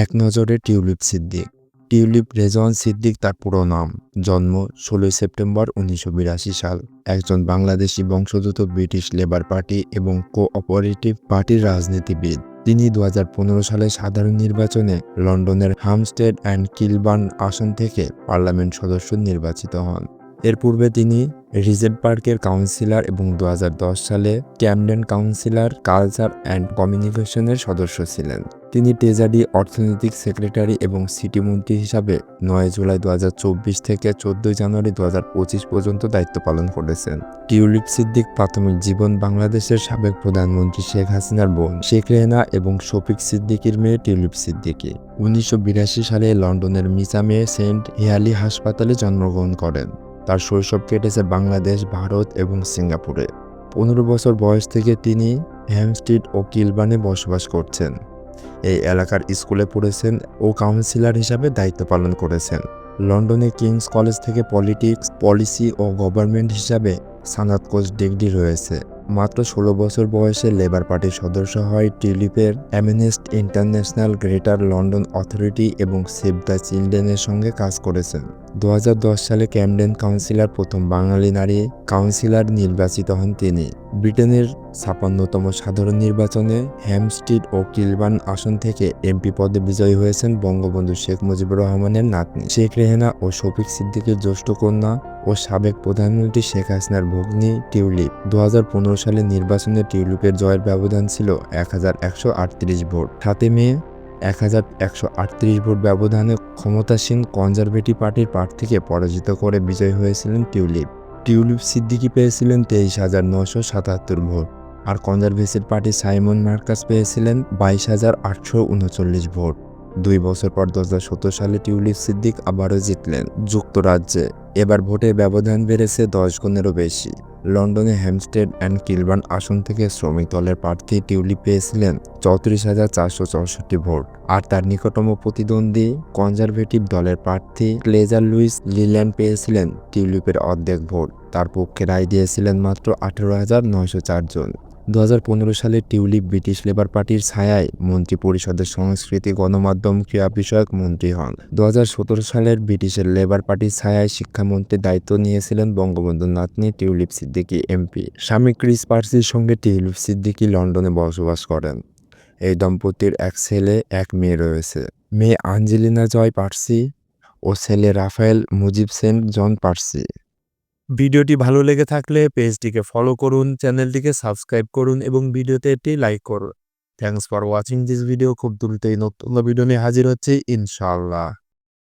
এক নজরে tulip Siddiq. Tulip Rezwan Siddiq তার পুরো নাম। জন্ম ষোলোই সেপ্টেম্বর উনিশশো বিরাশি সাল। একজন বাংলাদেশি বংশোদ্ভূত ব্রিটিশ লেবার পার্টি এবং কোঅপারেটিভ পার্টির রাজনীতিবিদ। তিনি দু হাজার পনেরো সালে সাধারণ নির্বাচনে লন্ডনের হামস্টেড অ্যান্ড কিলবার্ন আসন থেকে পার্লামেন্ট সদস্য নির্বাচিত হন। এর পূর্বে তিনি রিজেন্ট পার্কের কাউন্সিলর এবং দু হাজার দশ সালে ক্যামডেন কাউন্সিলর, কালচার অ্যান্ড কমিউনিকেশনের সদস্য ছিলেন। তিনি টেজাডি অর্থনৈতিক সেক্রেটারি এবং সিটি মন্ত্রী হিসাবে নয় জুলাই দু হাজার চব্বিশ থেকে চোদ্দই জানুয়ারি দু হাজার পঁচিশ পর্যন্ত দায়িত্ব পালন করেছেন। টিউলিপ সিদ্দিক প্রাথমিক জীবন বাংলাদেশের সাবেক প্রধানমন্ত্রী শেখ হাসিনার বোন শেখ রেহনা এবং শফিক সিদ্দিকির মেয়ে টিউলিপ সিদ্দিকি। উনিশশো সালে লন্ডনের মিসামে সেন্ট হেয়ালি হাসপাতালে জন্মগ্রহণ করেন। তার শৈশব কেটেছে বাংলাদেশ, ভারত এবং সিঙ্গাপুরে। পনেরো বছর বয়স থেকে তিনি হ্যামস্ট্রিট ও কিলবানে বসবাস করছেন। এই এলাকার স্কুলে পড়েছেন ও কাউন্সিলর হিসাবে দায়িত্ব পালন করেছেন। লন্ডনে কিংস কলেজ থেকে পলিটিক্স, পলিসি ও গভর্নমেন্ট হিসাবে সানাতকোচ ডিগ্রি রয়েছে। মাত্র ষোলো বছর বয়সে লেবার পার্টির সদস্য হয় টিউলিপের Amnesty International Greater London Authority এবং সেভ দ্য চিলড্রেনের সঙ্গে কাজ করেছেন। দু হাজার দশ সালে ক্যামডেন কাউন্সিলর প্রথম বাঙালি নারী কাউন্সিলর নির্বাচিত হন তিনি। ব্রিটেনের ছাপান্নতম সাধারণ নির্বাচনে হ্যামস্ট্রিট ও কিলবান আসন থেকে এমপি পদে বিজয়ী হয়েছেন বঙ্গবন্ধু শেখ মুজিবুর রহমানের নাতনি। শেখ রেহেনা ও শফিক সিদ্দিকের জ্যেষ্ঠ কন্যা ও সাবেক প্রধানমন্ত্রী শেখ হাসিনার ভগ্নি টিউলিপ। দু সালে নির্বাচনে টিউলিপের জয়ের ব্যবধান ছিল এক হাজার একশো আটত্রিশ ভোট। সাতে মে এক হাজার একশো আটত্রিশ ভোট ব্যবধানে ক্ষমতাসীন কনজারভেটিভ পার্টির প্রার্থীকে পরাজিত করে বিজয়ী হয়েছিলেন টিউলিপ। টিউলিপ সিদ্দিকি পেয়েছিলেন তেইশ হাজার নশো সাতাত্তর ভোট আর কনজারভেটিভ পার্টি সাইমন মার্কাস পেয়েছিলেন বাইশ হাজার আটশো উনচল্লিশ ভোট। দুই বছর পর দু হাজার সতেরো সালে টিউলিপ সিদ্দিক আবারও জিতলেন যুক্তরাজ্যে। এবার ভোটের ব্যবধান বেড়েছে দশ গুণেরও বেশি। লন্ডনে হ্যামস্টেড অ্যান্ড কিলবার্ন আসন থেকে শ্রমিক দলের প্রার্থী টিউলিপ পেয়েছিলেন চৌত্রিশ হাজার চারশো চৌষট্টি ভোট। আর তার নিকটতম প্রতিদ্বন্দ্বী কনজারভেটিভ দলের প্রার্থী ক্লেজার লুইস লিল্যান্ড পেয়েছিলেন টিউলিপের অর্ধেক ভোট। তার পক্ষে রায় দিয়েছিলেন মাত্র আঠেরো হাজার নয়শো চারজন দু হাজার পনেরো সালে টিউলিপ ব্রিটিশ লেবার পার্টির ছায়ায় মন্ত্রী পরিষদের সংস্কৃতি গণমাধ্যম ক্রীড়া বিষয়ক মন্ত্রী হন। দু হাজার সতেরো সালের ব্রিটিশের লেবার পার্টির ছায়ায় শিক্ষামন্ত্রীর দায়িত্ব নিয়েছিলেন বঙ্গবন্ধু নাতনি টিউলিপ সিদ্দিকী, এমপি। স্বামী ক্রিস পার্সির সঙ্গে টিউলিপ সিদ্দিকি লন্ডনে বসবাস করেন। এই দম্পতির এক ছেলে, এক মেয়ে রয়েছে। মেয়ে আঞ্জেলিনা জয় পার্সি ও ছেলে Raphael Mujib Saint John Percy. ভিডিওটি ভালো লেগে থাকলে পেজটিকে ফলো করুন চ্যানেলটিকে সাবস্ক্রাইব করুন এবং ভিডিওতে একটি লাইক করুন। Thanks for watching this video খুব দ্রুতই নতুন ভিডিও নিয়ে হাজির হচ্ছে, ইনশাআল্লাহ।